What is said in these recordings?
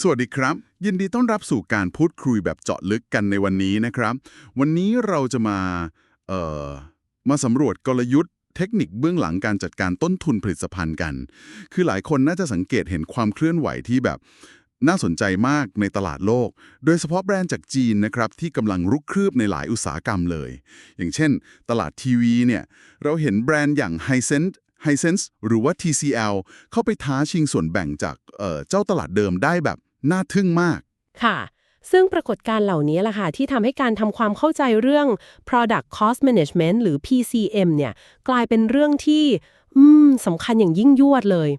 สวัสดีครับ ยินดีต้อนรับสู่การพูดคุยแบบเจาะลึกกันในวันนี้นะครับ วันนี้เราจะมาเอ่อมาสำรวจกลยุทธ์เทคนิคเบื้องหลังการจัดการต้นทุนผลิตภัณฑ์กัน คือหลายคนน่าจะสังเกตเห็นความเคลื่อนไหวที่แบบน่าสนใจมากในตลาดโลก โดยเฉพาะแบรนด์จากจีนนะครับที่กำลังรุกคืบในหลายอุตสาหกรรมเลย อย่างเช่น ตลาดทีวีเนี่ยเราเห็นแบรนด์อย่าง Hisense Hisense หรือว่า TCL เข้าไปท้าชิงส่วนแบ่งจากเอ่อเจ้าตลาดเดิมได้แบบ น่าทึ่งมาก ค่ะ ซึ่งปรากฏการณ์เหล่านี้แหละค่ะ ที่ทำให้การทำความเข้าใจเรื่อง product cost management หรือ PCM เนี่ย กลายเป็นเรื่องที่อืมสำคัญอย่างยิ่งยวดเลย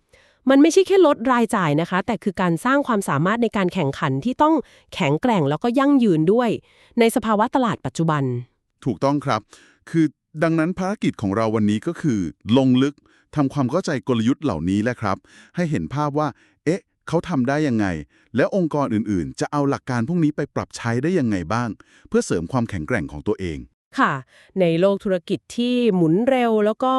มันไม่ใช่แค่ลดรายจ่ายนะคะ แต่คือการสร้างความสามารถในการแข่งขันที่ต้องแข็งแกร่งแล้วก็ยั่งยืนด้วย ในสภาวะตลาดปัจจุบัน ถูกต้องครับ คือดังนั้นภารกิจของเราวันนี้ก็คือ ลงลึกทำความเข้าใจกลยุทธ์เหล่านี้แหละครับ ให้เห็นภาพว่า เอ๊ะ เขาทำได้ยังไง แล้วองค์กรอื่นๆ จะเอาหลักการพวกนี้ไปปรับใช้ได้ยังไงบ้าง เพื่อเสริมความแข็งแกร่งของตัวเอง ค่ะ ในโลกธุรกิจที่หมุนเร็วแล้วก็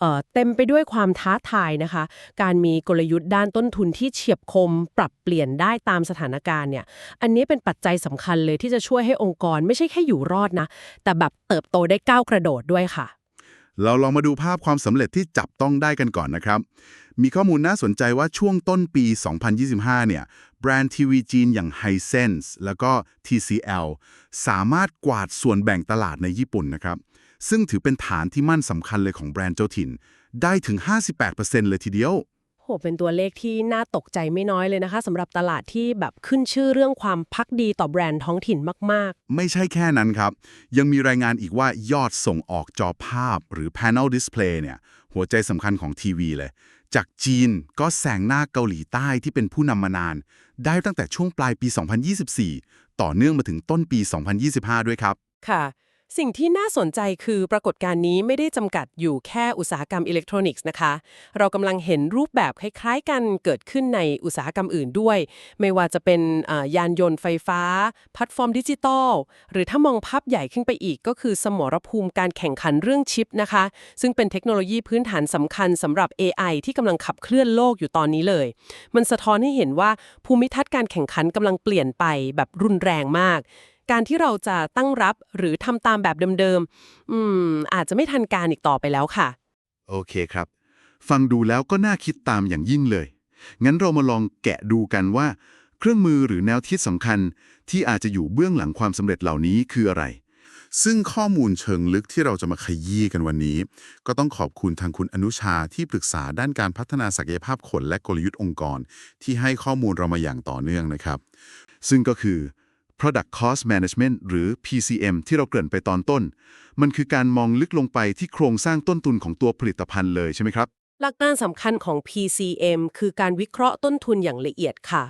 เอ่อเต็มไปด้วยความท้าทายนะคะ การมีกลยุทธ์ด้านต้นทุนที่เฉียบคม ปรับเปลี่ยนได้ตามสถานการณ์เนี่ย อันนี้เป็นปัจจัยสำคัญเลยที่จะช่วยให้องค์กรไม่ใช่แค่อยู่รอดนะ แต่แบบเติบโตได้ก้าวกระโดดด้วยค่ะ เราลองมาดูภาพความสำเร็จที่จับต้องได้กันก่อนนะครับ มีข้อมูลน่าสนใจว่าช่วงต้นปี 2025 เนี่ย แบรนด์ทีวีจีนอย่าง Hisense แล้วก็ TCL สามารถกวาดส่วนแบ่งตลาดในญี่ปุ่นนะครับ ซึ่งถือเป็นฐานที่มั่นสำคัญเลยของแบรนด์เจ้าถิ่น ได้ถึง 58%เลยทีเดียว โหเป็นตัวเลขที่น่าตกใจไม่น้อยเลยนะคะสำหรับตลาดที่แบบขึ้นชื่อเรื่องความพักดีต่อแบรนด์ท้องถิ่นมากไม่ใช่แค่นั้นครับ ยังมีรายงานอีกว่ายอดส่งออกจอภาพหรือ Panel Display เนี่ย หัวใจสำคัญของทีวีเลย จากจีนก็แซงหน้าเกาหลีใต้ที่เป็นผู้นำมานาน ได้ตั้งแต่ช่วงปลายปี 2024 ต่อเนื่องมาถึงต้นปี 2025 ด้วยครับๆค่ะ สิ่งที่น่าสนใจคือปรากฏการณ์นี้ไม่ได้จำกัดอยู่แค่อุตสาหกรรมอิเล็กทรอนิกส์นะคะ เรากำลังเห็นรูปแบบคล้ายๆกันเกิดขึ้นในอุตสาหกรรมอื่นด้วย ไม่ว่าจะเป็นยานยนต์ไฟฟ้าแพลตฟอร์มดิจิตอล หรือถ้ามองภาพใหญ่ขึ้นไปอีกก็คือสมรภูมิการแข่งขันเรื่องชิปนะคะ ซึ่งเป็นเทคโนโลยีพื้นฐานสำคัญสำหรับ AI ที่กำลังขับเคลื่อนโลกอยู่ตอนนี้เลย มันสะท้อนให้เห็นว่าภูมิทัศน์การแข่งขันกำลังเปลี่ยนไปแบบรุนแรงมาก การที่เราจะตั้งรับหรือทำตามแบบเดิมๆ อืม อาจจะไม่ทันการอีกต่อไปแล้วค่ะ โอเคครับ ฟังดูแล้วก็น่าคิดตามอย่างยิ่งเลย งั้นเรามาลองแกะดูกันว่า เครื่องมือหรือแนวคิดสำคัญ ที่อาจจะอยู่เบื้องหลังความสำเร็จเหล่านี้คืออะไร ซึ่งข้อมูลเชิงลึกที่เราจะมาขยี้กันวันนี้ ก็ต้องขอบคุณทางคุณอนุชาที่ปรึกษาด้านการพัฒนาศักยภาพคนและกลยุทธ์องค์กร ที่ให้ข้อมูลเรามาอย่างต่อเนื่องนะครับ ซึ่งก็คือ Product Cost Management หรือ PCM ที่เราเกริ่นไปตอนต้น มันคือการมองลึกลงไปที่โครงสร้างต้นทุนของตัวผลิตภัณฑ์เลยใช่ไหมครับ หลักการสำคัญของ PCM คือการวิเคราะห์ต้นทุนอย่างละเอียดค่ะ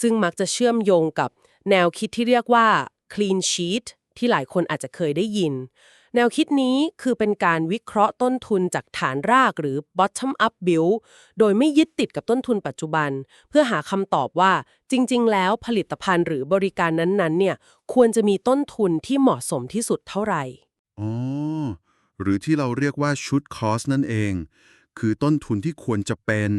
ซึ่งมักจะเชื่อมโยงกับแนวคิดที่เรียกว่า clean sheet ที่หลายคนอาจจะเคยได้ยิน แนวคิดนี้คือเป็นการวิเคราะห์ต้นทุนจากฐานรากหรือ bottom up build โดยไม่ยึดติดกับต้นทุนปัจจุบัน เพื่อหาคำตอบว่าจริง ๆ แล้วผลิตภัณฑ์หรือบริการนั้นๆ เนี่ยควรจะมีต้นทุนที่เหมาะสมที่สุดเท่าไหร่ อ๋อ หรือที่เราเรียกว่าชุดคอสนั่นเอง คือต้นทุนที่ควรจะเป็น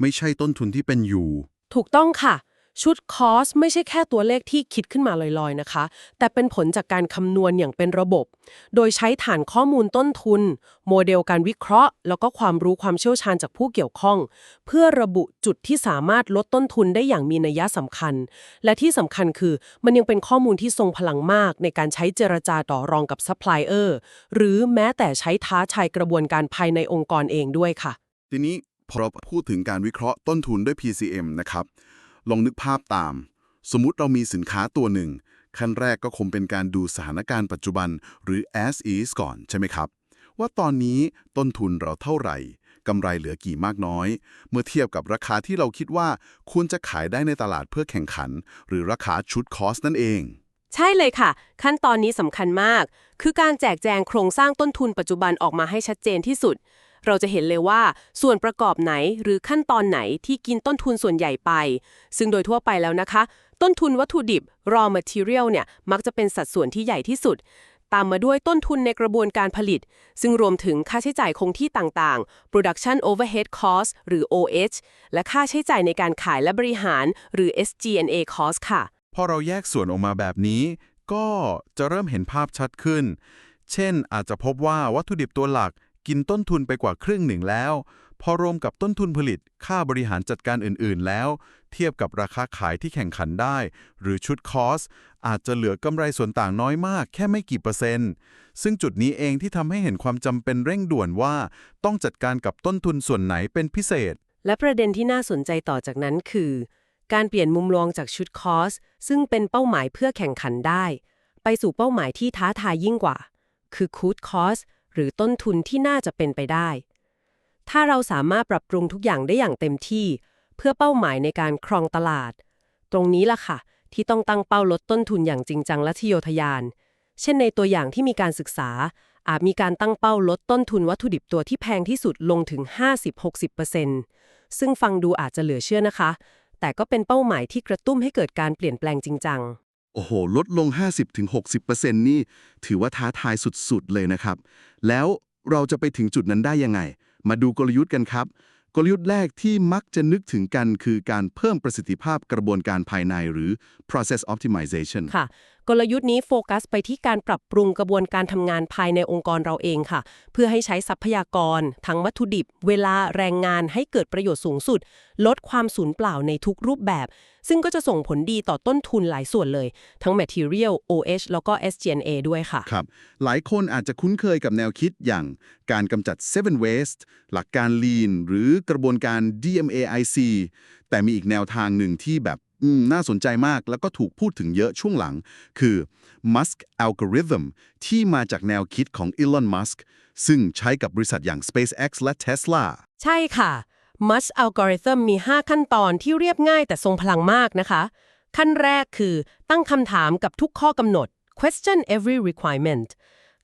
ไม่ใช่ต้นทุนที่เป็นอยู่ ถูกต้องค่ะ ชุดคอสไม่ใช่แค่ตัวเลขที่คิดขึ้นมาลอยๆนะคะ แต่เป็นผลจากการคำนวณอย่างเป็นระบบ โดยใช้ฐานข้อมูลต้นทุน โมเดลการวิเคราะห์ แล้วก็ความรู้ความเชี่ยวชาญจากผู้เกี่ยวข้อง เพื่อระบุจุดที่สามารถลดต้นทุนได้อย่างมีนัยสำคัญ และที่สำคัญคือมันยังเป็นข้อมูลที่ทรงพลังมาก ในการใช้เจรจาต่อรองกับซัพพลายเออร์หรือแม้แต่ใช้ท้าทายกระบวนการภายในองค์กรเองด้วยค่ะ ทีนี้พอพูดถึงการวิเคราะห์ต้นทุนด้วย PCM นะครับ ลองนึกภาพตาม สมมุติเรามีสินค้าตัวหนึ่ง ขั้นแรกก็คงเป็นการดูสถานการณ์ปัจจุบันหรือ as is ก่อนใช่ไหมครับ ว่าตอนนี้ต้นทุนเราเท่าไหร่กำไรเหลือกี่มากน้อย เมื่อเทียบกับราคาที่เราคิดว่าควรจะขายได้ในตลาดเพื่อแข่งขัน หรือราคาชุดคอสนั่นเอง ใช่เลยค่ะ ขั้นตอนนี้สำคัญมาก คือการแจกแจงโครงสร้างต้นทุนปัจจุบันออกมาให้ชัดเจนที่สุด เราจะเห็นเลยว่าส่วนประกอบไหนหรือขั้นตอนไหนที่กินต้นทุนส่วนใหญ่ไป ซึ่งโดยทั่วไปแล้วนะคะ ต้นทุนวัตถุดิบ raw material เนี่ยมักจะเป็นสัดส่วนที่ใหญ่ที่สุด ตามมาด้วยต้นทุนในกระบวนการผลิต ซึ่งรวมถึงค่าใช้จ่ายคงที่ต่างๆ production overhead cost หรือ OH และค่าใช้จ่ายในการขายและบริหาร หรือ SG&A cost ค่ะ พอเราแยกส่วนออกมาแบบนี้ ก็จะเริ่มเห็นภาพชัดขึ้น เช่นอาจจะพบว่าวัตถุดิบตัวหลัก กินต้นทุนไปกว่าครึ่งหนึ่งแล้ว พอรวมกับต้นทุนผลิต ค่าบริหารจัดการอื่น ๆ แล้ว เทียบกับราคาขายที่แข่งขันได้ หรือชุดคอส อาจจะเหลือกำไรส่วนต่างน้อยมาก แค่ไม่กี่เปอร์เซ็นต์ ซึ่งจุดนี้เองที่ทำให้เห็นความจำเป็นเร่งด่วนว่า ต้องจัดการกับต้นทุนส่วนไหนเป็นพิเศษ และประเด็นที่น่าสนใจต่อจากนั้นคือ การเปลี่ยนมุมมองจากชุดคอส ซึ่งเป็นเป้าหมายเพื่อแข่งขันได้ ไปสู่เป้าหมายที่ท้าทายยิ่งกว่า คือคูดคอส หรือต้นทุนที่น่าจะเป็นไปได้ ถ้าเราสามารถปรับปรุงทุกอย่างได้อย่างเต็มที่ เพื่อเป้าหมายในการครองตลาด ตรงนี้ล่ะค่ะ ที่ต้องตั้งเป้าลดต้นทุนอย่างจริงจังและทะเยอทะยาน เช่นในตัวอย่างที่มีการศึกษา อาจมีการตั้งเป้าลดต้นทุนวัตถุดิบตัวที่แพงที่สุดลงถึง 50-60%ซึ่งฟังดูอาจจะเหลือเชื่อนะคะ แต่ก็เป็นเป้าหมายที่กระตุ้มให้เกิดการเปลี่ยนแปลงจริงจัง อ้โห ลดลง 50-60%นี่ถือว่าท้าทายสุดๆ เลยนะครับ แล้วเราจะไปถึงจุดนั้นได้ยังไง มาดูกลยุทธ์กันครับ กลยุทธ์แรกที่มักจะนึกถึงกันคือการเพิ่มประสิทธิภาพกระบวนการภายในหรือ process optimization ค่ะ กลยุทธ์นี้โฟกัสไปที่การปรับปรุงกระบวนการทำงานภายในองค์กรเราเองค่ะ เพื่อให้ใช้ทรัพยากร ทั้งวัตถุดิบ เวลาแรงงานให้เกิดประโยชน์สูงสุด ลดความสูญเปล่าในทุกรูปแบบ ซึ่งก็จะส่งผลดีต่อต้นทุนหลายส่วนเลย ทั้ง material OH แล้วก็ SG&A ด้วยค่ะครับหลายคนอาจจะคุ้นเคยกับแนวคิดอย่างการกำจัด seven waste หลักการ lean หรือกระบวนการ DMAIC แต่มีอีกแนวทางหนึ่งที่แบบ อืมน่าสนใจมากแล้วก็ถูกพูดถึงเยอะช่วงหลัง คือ Musk Algorithm ที่มาจากแนวคิดของ Elon Musk ซึ่งใช้กับบริษัทอย่าง SpaceX และ Tesla ใช่ค่ะ Musk Algorithm มี 5 ขั้นตอนที่เรียบง่ายแต่ทรงพลังมากนะคะ ขั้นแรกคือตั้งคำถามกับทุกข้อกำหนด question every requirement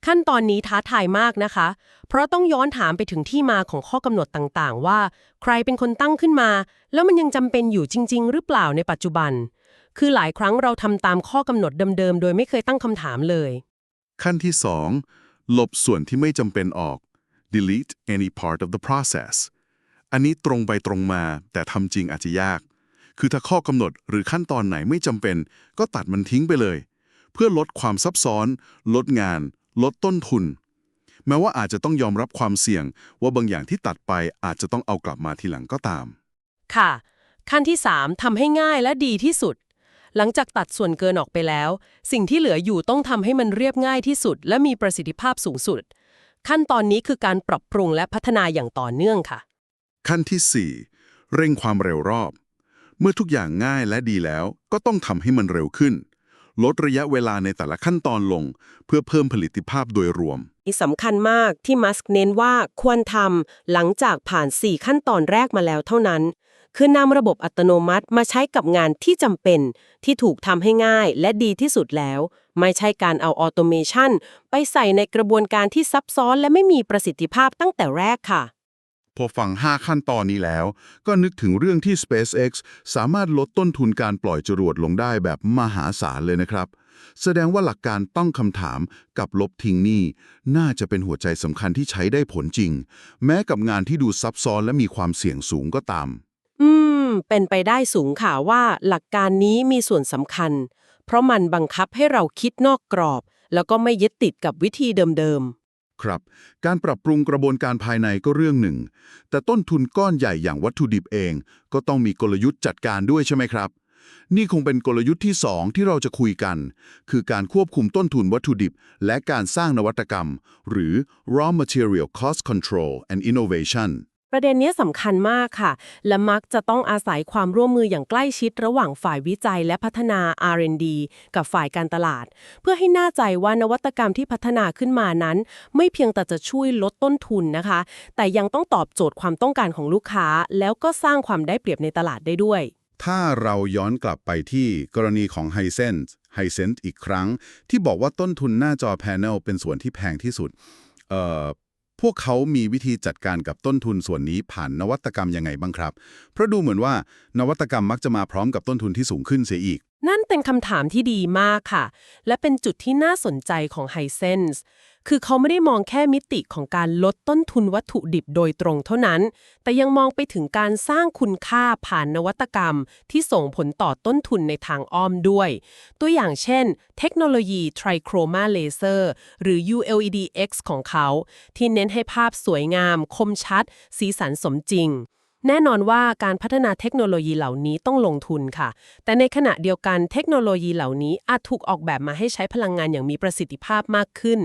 ขั้นตอนนี้ท้าทายมากนะคะ เพราะต้องย้อนถามไปถึงที่มาของข้อกำหนดต่างๆ ว่า ใครเป็นคนตั้งขึ้นมา แล้วมันยังจำเป็นอยู่จริง ๆ หรือเปล่าในปัจจุบัน คือหลายครั้งเราทำตามข้อกำหนดเดิมๆ โดยไม่เคยตั้งคำถามเลย ขั้นที่ 2 ลบส่วนที่ไม่จำเป็นออก delete any part of the process อันนี้ตรงไปตรงมา แต่ทำจริงอาจจะยาก คือถ้าข้อกำหนดหรือขั้นตอนไหนไม่จำเป็น ก็ตัดมันทิ้งไปเลย เพื่อลดความซับซ้อน ลดงาน ลดต้นทุน แม้ว่าอาจจะต้องยอมรับความเสี่ยง ว่าบางอย่างที่ตัดไปอาจจะต้องเอากลับมาทีหลังก็ตาม ค่ะ ขั้นที่ 3ทำให้ง่ายและดีที่สุด หลังจากตัดส่วนเกินออกไปแล้ว สิ่งที่เหลืออยู่ต้องทำให้มันเรียบง่ายที่สุด และมีประสิทธิภาพสูงสุด ขั้นตอนนี้คือการปรับปรุงและพัฒนาอย่างต่อเนื่องค่ะ ขั้นที่ 4 เร่งความเร็วรอบ เมื่อทุกอย่างง่ายและดีแล้ว ก็ต้องทำให้มันเร็วขึ้น ลดระยะเวลาในแต่ละขั้นตอนลง เพื่อเพิ่มผลิตภาพโดยรวมสำคัญมากที่มัสก์เน้นว่าควรทำหลังจากผ่าน 4 ขั้นตอนแรกมาแล้วเท่านั้น คือนำระบบอัตโนมัติมาใช้กับงานที่จำเป็น ที่ถูกทำให้ง่ายและดีที่สุดแล้ว ไม่ใช่การเอาออโตเมชันไปใส่ในกระบวนการที่ซับซ้อนและไม่มีประสิทธิภาพตั้งแต่แรกค่ะ พอฟัง 5 ขั้นตอนนี้แล้ว ก็นึกถึงเรื่องที่ SpaceX สามารถลดต้นทุนการปล่อยจรวดลงได้แบบมหาศาลเลยนะครับ แสดงว่าหลักการต้องคำถามกับลบทิ้งนี่ น่าจะเป็นหัวใจสำคัญที่ใช้ได้ผลจริง แม้กับงานที่ดูซับซ้อนและมีความเสี่ยงสูงก็ตาม อืม เป็นไปได้สูงค่ะว่าหลักการนี้มีส่วนสำคัญ เพราะมันบังคับให้เราคิดนอกกรอบ แล้วก็ไม่ยึดติดกับวิธีเดิม ครับ การปรับปรุงกระบวนการภายในก็เรื่องหนึ่ง แต่ต้นทุนก้อนใหญ่อย่างวัตถุดิบเอง ก็ต้องมีกลยุทธ์จัดการด้วยใช่ไหมครับ นี่คงเป็นกลยุทธ์ที่ 2 ที่เราจะคุยกัน คือการควบคุมต้นทุนวัตถุดิบ และการสร้างนวัตกรรม หรือ raw material cost control and innovation ประเด็นนี้สำคัญมากค่ะ และมักจะต้องอาศัยความร่วมมืออย่างใกล้ชิดระหว่างฝ่ายวิจัยและพัฒนา R&D กับฝ่ายการตลาด เพื่อให้แน่ใจว่านวัตกรรมที่พัฒนาขึ้นมานั้น ไม่เพียงแต่จะช่วยลดต้นทุนนะคะ แต่ยังต้องตอบโจทย์ความต้องการของลูกค้า แล้วก็สร้างความได้เปรียบในตลาดได้ด้วย ถ้าเราย้อนกลับไปที่กรณีของ h i s e n s h i s e n s อีกครั้ง ที่บอกว่าต้นทุนหน้าจอแพนเนลเป็นส่วนที่แพงที่สุดเอ่อ พวกเขามีวิธีจัดการกับต้นทุนส่วนนี้ผ่านนวัตกรรมยังไงบ้างครับ เพราะดูเหมือนว่านวัตกรรมมักจะมาพร้อมกับต้นทุนที่สูงขึ้นเสียอีก นั่นเป็นคำถามที่ดีมากค่ะ และเป็นจุดที่น่าสนใจของ h i s e n s e คือเขาไม่ได้มองแค่มิติของการลดต้นทุนวัตถุดิบโดยตรงเท่านั้น แต่ยังมองไปถึงการสร้างคุณค่าผ่านนวัตกรรม ที่ส่งผลต่อต้นทุนในทางอ้อมด้วย ตัวอย่างเช่น เทคโนโลยี Trichroma Laser หรือ ULEDX ของเขา ที่เน้นให้ภาพสวยงาม คมชัด สีสันสมจริง แน่นอนว่าการพัฒนาเทคโนโลยีเหล่านี้ต้องลงทุนค่ะ แต่ในขณะเดียวกันเทคโนโลยีเหล่านี้อาจถูกออกแบบมาให้ใช้พลังงานอย่างมีประสิทธิภาพมากขึ้น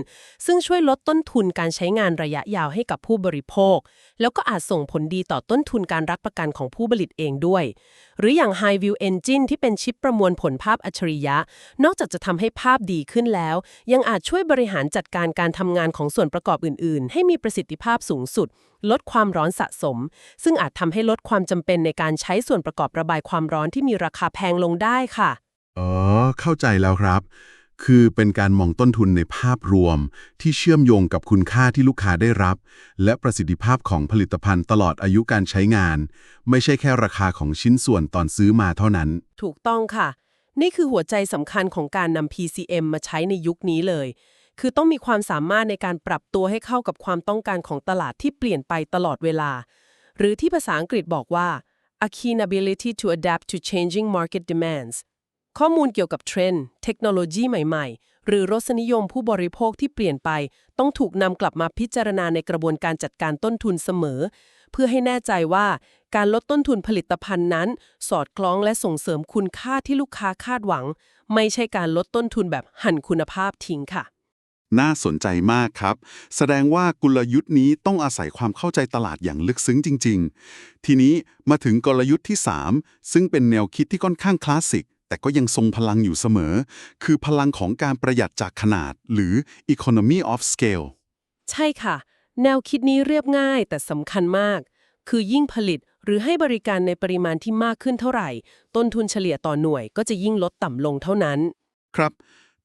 ซึ่งช่วยลดต้นทุนการใช้งานระยะยาวให้กับผู้บริโภค แล้วก็อาจส่งผลดีต่อต้นทุนการรับประกันของผู้ผลิตเองด้วย หรืออย่าง High View Engine ที่เป็นชิปประมวลผลภาพอัจฉริยะ นอกจากจะทำให้ภาพดีขึ้นแล้ว ยังอาจช่วยบริหารจัดการการทำงานของส่วนประกอบอื่น ๆ ให้มีประสิทธิภาพสูงสุด ลดความร้อนสะสม ซึ่งอาจทำให้ลดความจำเป็นในการใช้ส่วนประกอบระบายความร้อนที่มีราคาแพงลงได้ค่ะ อ๋อ เข้าใจแล้วครับ คือเป็นการมองต้นทุนในภาพรวม ที่เชื่อมโยงกับคุณค่าที่ลูกค้าได้รับ และประสิทธิภาพของผลิตภัณฑ์ตลอดอายุการใช้งาน ไม่ใช่แค่ราคาของชิ้นส่วนตอนซื้อมาเท่านั้น ถูกต้องค่ะ นี่คือหัวใจสำคัญของการนำ PCM มาใช้ในยุคนี้เลย คือต้องมีความสามารถในการปรับตัวให้เข้ากับความต้องการของตลาดที่เปลี่ยนไปตลอดเวลา หรือที่ภาษาอังกฤษบอกว่า a keen ability to adapt to changing market demands ข้อมูลเกี่ยวกับเทรนด์เทคโนโลยีใหม่ๆ หรือรสนิยมผู้บริโภคที่เปลี่ยนไป ต้องถูกนำกลับมาพิจารณาในกระบวนการจัดการต้นทุนเสมอ เพื่อให้แน่ใจว่าการลดต้นทุนผลิตภัณฑ์นั้น สอดคล้องและส่งเสริมคุณค่าที่ลูกค้าคาดหวัง ไม่ใช่การลดต้นทุนแบบหั่นคุณภาพทิ้งค่ะ น่าสนใจมากครับ แสดงว่ากลยุทธ์นี้ต้องอาศัยความเข้าใจตลาดอย่างลึกซึ้งจริง ๆ ทีนี้มาถึงกลยุทธ์ที่ 3 ซึ่งเป็นแนวคิดที่ค่อนข้างคลาสสิก แต่ก็ยังทรงพลังอยู่เสมอ คือพลังของการประหยัดจากขนาด หรือ economy of scale ใช่ค่ะ แนวคิดนี้เรียบง่ายแต่สำคัญมาก คือยิ่งผลิตหรือให้บริการในปริมาณที่มากขึ้นเท่าไหร่ ต้นทุนเฉลี่ยต่อหน่วยก็จะยิ่งลดต่ำลงเท่านั้น ครับ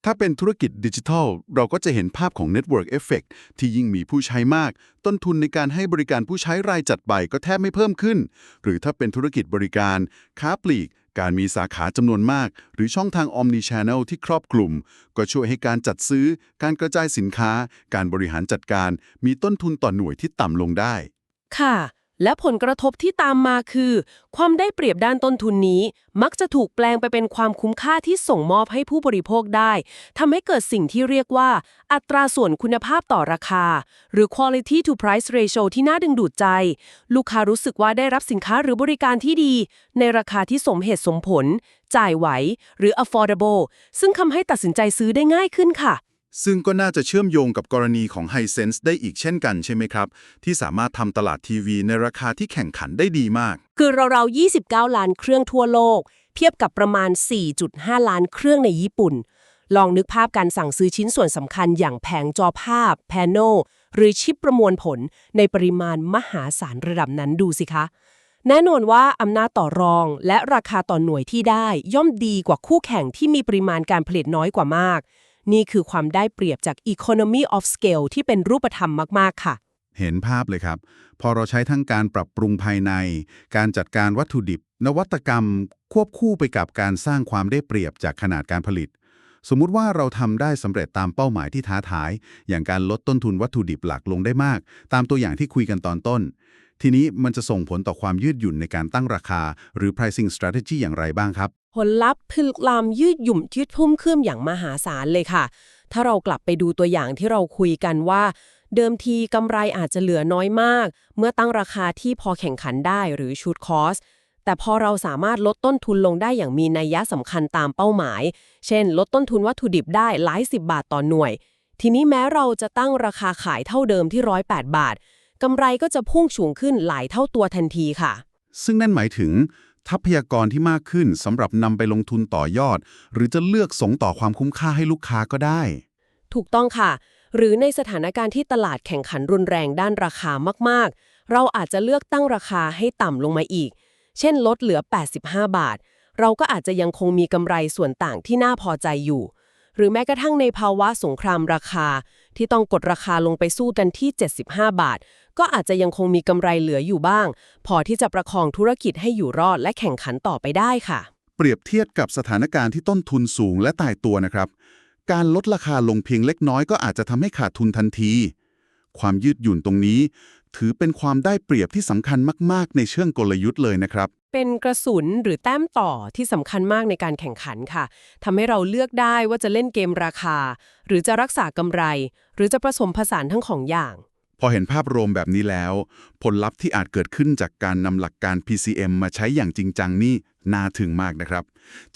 ถ้าเป็นธุรกิจดิจิทัล เราก็จะเห็นภาพของ Network Effect ที่ยิ่งมีผู้ใช้มาก ต้นทุนในการให้บริการผู้ใช้รายจัดไปก็แทบไม่เพิ่มขึ้น หรือถ้าเป็นธุรกิจบริการ ค้าปลีก การมีสาขาจำนวนมาก หรือช่องทาง Omni Channel ที่ครอบคลุมก็ช่วยให้การจัดซื้อ การกระจายสินค้า การบริหารจัดการ มีต้นทุนต่อหน่วยที่ต่ำลงได้ ค่ะ และผลกระทบที่ตามมาคือ ความได้เปรียบด้านต้นทุนนี้ มักจะถูกแปลงไปเป็นความคุ้มค่าที่ส่งมอบให้ผู้บริโภคได้ทำให้เกิดสิ่งที่เรียกว่า อัตราส่วนคุณภาพต่อราคา หรือ quality to price ratio ที่น่าดึงดูดใจ ลูกค้ารู้สึกว่าได้รับสินค้าหรือบริการที่ดี ในราคาที่สมเหตุสมผล จ่ายไหว หรือ affordable ซึ่งทำให้ตัดสินใจซื้อได้ง่ายขึ้นค่ะ ซึ่งก็น่าจะเชื่อมโยงกับกรณีของ Hisense ได้อีกเช่นกันใช่ไหมครับ ที่สามารถทำตลาดทีวีในราคาที่แข่งขันได้ดีมาก คือเราๆ29 ล้านเครื่องทั่วโลก เทียบกับประมาณ 4.5 ล้านเครื่องในญี่ปุ่น ลองนึกภาพการสั่งซื้อชิ้นส่วนสำคัญอย่างแผงจอภาพ แพนโนหรือชิปประมวลผลในปริมาณมหาศาลระดับนั้นดูสิคะ แน่นอนว่าอำนาจต่อรองและราคาต่อหน่วยที่ได้ย่อมดีกว่าคู่แข่งที่มีปริมาณการผลิตน้อยกว่ามาก นี่คือความได้เปรียบจาก economy of scale ที่เป็นรูปธรรมมาก ๆ ค่ะ เห็นภาพเลยครับ พอเราใช้ทั้งการปรับปรุงภายใน การจัดการวัตถุดิบ นวัตกรรม ควบคู่ไปกับการสร้างความได้เปรียบจากขนาดการผลิต สมมุติว่าเราทำได้สำเร็จตามเป้าหมายที่ท้าทาย อย่างการลดต้นทุนวัตถุดิบหลักลงได้มาก ตามตัวอย่างที่คุยกันตอนต้น ทีนี้มันจะส่งผลต่อความยืดหยุ่นในการตั้งราคา หรือ pricing strategy อย่างไรบ้างครับ ผลลัพธ์พึกลามยืดหยุ่มยืดพุ่มขึ้นอย่างมหาศาลเลยค่ะ ถ้าเรากลับไปดูตัวอย่างที่เราคุยกันว่า เดิมทีกำไรอาจจะเหลือน้อยมาก เมื่อตั้งราคาที่พอแข่งขันได้หรือชุดคอสแต่พอเราสามารถลดต้นทุนลงได้อย่างมีนัยยะสำคัญตามเป้าหมาย เช่น ลดต้นทุนวัตถุดิบได้หลายสิบบาทต่อหน่วย ทีนี้แม้เราจะตั้งราคาขายเท่าเดิมที่ 108 บาทกำไรก็จะพุ่งสูงขึ้นหลายเท่าตัวทันทีค่ะ ซึ่งนั่นหมายถึง ทรัพยากรที่มากขึ้นสำหรับนำไปลงทุนต่อยอด หรือจะเลือกส่งต่อความคุ้มค่าให้ลูกค้าก็ได้ ถูกต้องค่ะ หรือในสถานการณ์ที่ตลาดแข่งขันรุนแรงด้านราคามากๆ เราอาจจะเลือกตั้งราคาให้ต่ำลงมาอีก เช่นลดเหลือ 85 บาท เราก็อาจจะยังคงมีกำไรส่วนต่างที่น่าพอใจอยู่ หรือแม้กระทั่งในภาวะสงครามราคา ที่ต้องกดราคาลงไปสู้กันที่ 75 บาท ก็อาจจะยังคงมีกำไรเหลืออยู่บ้าง พอที่จะประคองธุรกิจให้อยู่รอดและแข่งขันต่อไปได้ค่ะ เปรียบเทียบกับสถานการณ์ที่ต้นทุนสูงและตายตัวนะครับ การลดราคาลงเพียงเล็กน้อยก็อาจจะทำให้ขาดทุนทันที ความยืดหยุ่นตรงนี้ ถือเป็นความได้เปรียบที่สำคัญมาก ๆ ในเชิงกลยุทธ์เลยนะครับเป็นกระสุนหรือแต้มต่อที่สำคัญมากในการแข่งขันค่ะทำให้เราเลือกได้ว่าจะเล่นเกมราคา หรือจะรักษากำไร หรือจะผสมผสานทั้งของอย่าง พอเห็นภาพรวมแบบนี้แล้ว ผลลัพธ์ที่อาจเกิดขึ้นจากการนำหลักการ PCM มาใช้อย่างจริงจังนี่น่าถึงมากนะครับ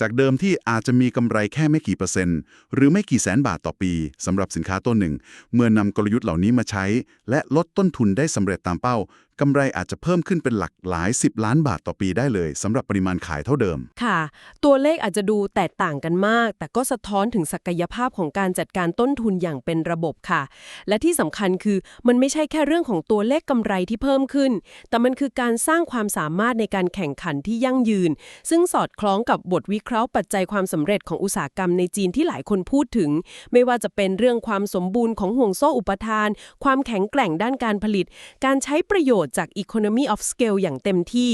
จากเดิมที่อาจจะมีกำไรแค่ไม่กี่เปอร์เซ็นต์ หรือไม่กี่แสนบาทต่อปีสำหรับสินค้าตัวหนึ่ง เมื่อนำกลยุทธ์เหล่านี้มาใช้ และลดต้นทุนได้สำเร็จตามเป้า กำไรอาจจะเพิ่มขึ้นเป็นหลักหลาย 10 ล้านบาทต่อปีได้เลยสำหรับปริมาณขายเท่าเดิม ค่ะ ตัวเลขอาจจะดูแตกต่างกันมาก แต่ก็สะท้อนถึงศักยภาพของการจัดการต้นทุนอย่างเป็นระบบค่ะ และที่สำคัญคือมันไม่ใช่แค่เรื่องของตัวเลขกำไรที่เพิ่มขึ้น แต่มันคือการสร้างความสามารถในการแข่งขันที่ยั่งยืน ซึ่งสอดคล้องกับบทวิเคราะห์ปัจจัยความสำเร็จของอุตสาหกรรมในจีนที่หลายคนพูดถึง ไม่ว่าจะเป็นเรื่องความสมบูรณ์ของห่วงโซ่อุปทาน ความแข็งแกร่งด้านการผลิต การใช้ประโยชน์จาก economy of scale อย่างเต็มที่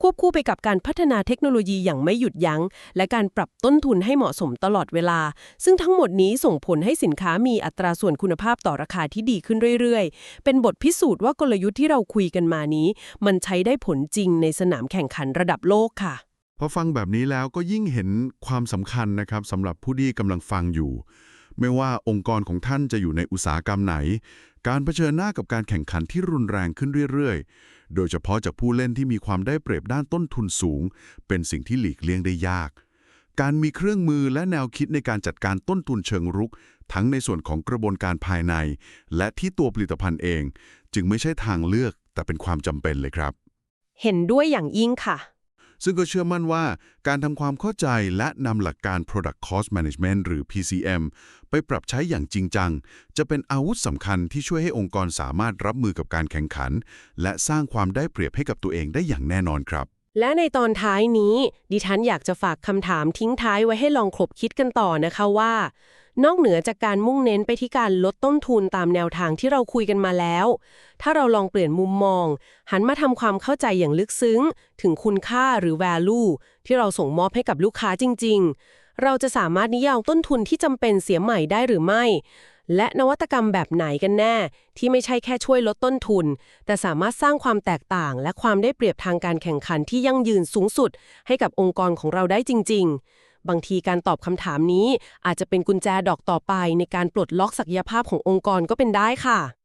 ควบคู่ไปกับการพัฒนาเทคโนโลยีอย่างไม่หยุดยัง้ง และการปรับต้นทุนให้เหมาะสมตลอดเวลา ซึ่งทั้งหมดนี้ส่งผลให้สินค้ามีอัตราส่วนคุณภาพต่อราคาที่ดีขึ้นเรื่อยๆ เป็นบทพิสูจน์ว่ากลยุทธ์ที่เราคุยกันมานี้ มันใช้ได้ผลจริงในสนามแข่งขันระดับโลกค่ะพอฟังแบบนี้แล้วก็ยิ่งเห็นความสำคัญนะครับสำหรับผู้ที่กำลังฟังอยู่ ไม่ว่าองค์กรของท่านจะอยู่ในอุตสาหกรรมไหน การเผชิญหน้ากับการแข่งขันที่รุนแรงขึ้นเรื่อยๆ โดยเฉพาะจากผู้เล่นที่มีความได้เปรียบด้านต้นทุนสูง เป็นสิ่งที่หลีกเลี่ยงได้ยาก การมีเครื่องมือและแนวคิดในการจัดการต้นทุนเชิงรุก ทั้งในส่วนของกระบวนการภายใน และที่ตัวผลิตภัณฑ์เอง จึงไม่ใช่ทางเลือกแต่เป็นความจำเป็นเลยครับ เห็นด้วยอย่างยิ่งค่ะ ซึ่งก็เชื่อมั่นว่าการทำความเข้าใจและนำหลักการ Product Cost Management หรือ PCM ไปปรับใช้อย่างจริงจัง จะเป็นอาวุธสำคัญที่ช่วยให้องค์กรสามารถรับมือกับการแข่งขัน และสร้างความได้เปรียบให้กับตัวเองได้อย่างแน่นอนครับ และในตอนท้ายนี้ ดิฉันอยากจะฝากคำถามทิ้งท้ายไว้ให้ลองคบคิดกันต่อนะคะว่า นอกเหนือจากการมุ่งเน้นไปที่การลดต้นทุนตามแนวทางที่เราคุยกันมาแล้ว ถ้าเราลองเปลี่ยนมุมมอง หันมาทำความเข้าใจอย่างลึกซึ้ง ถึงคุณค่าหรือ value ที่เราส่งมอบให้กับลูกค้าจริง ๆ เราจะสามารถนิยามต้นทุนที่จำเป็นเสียใหม่ได้หรือไม่ และนวัตกรรมแบบไหนกันแน่ ที่ไม่ใช่แค่ช่วยลดต้นทุน แต่สามารถสร้างความแตกต่าง และความได้เปรียบทางการแข่งขันที่ยั่งยืนสูงสุด ให้กับองค์กรของเราได้จริง ๆ บางทีการตอบคำถามนี้อาจจะเป็นกุญแจดอกต่อไปในการปลดล็อกศักยภาพขององค์กรก็เป็นได้ค่ะ